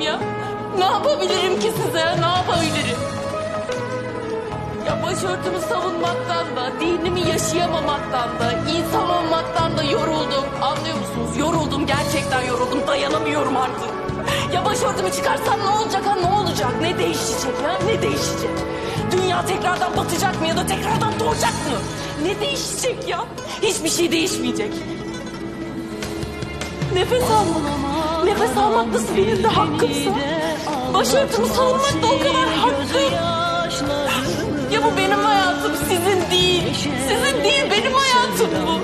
ya? Ne yapabilirim ki size? Ne yapabilirim? Ya başörtümü savunmaktan da, dinimi yaşayamamaktan da, insan olmaktan da yoruldum. Anlıyor musunuz? Yoruldum, gerçekten yoruldum. Dayanamıyorum artık. Ya başörtümü çıkarsam ne olacak ha? Ne olacak? Ne değişecek ya? Ne değişecek? Dünya tekrardan batacak mı ya da tekrardan doğacak mı? Ne değişecek ya? Hiçbir şey değişmeyecek. Nefes almak. Nefes almak nasıl benim de hakkımsa. Başörtümü savunmak da o kadar hakkım. Ya bu benim hayatım sizin değil. Sizin değil benim hayatım bu.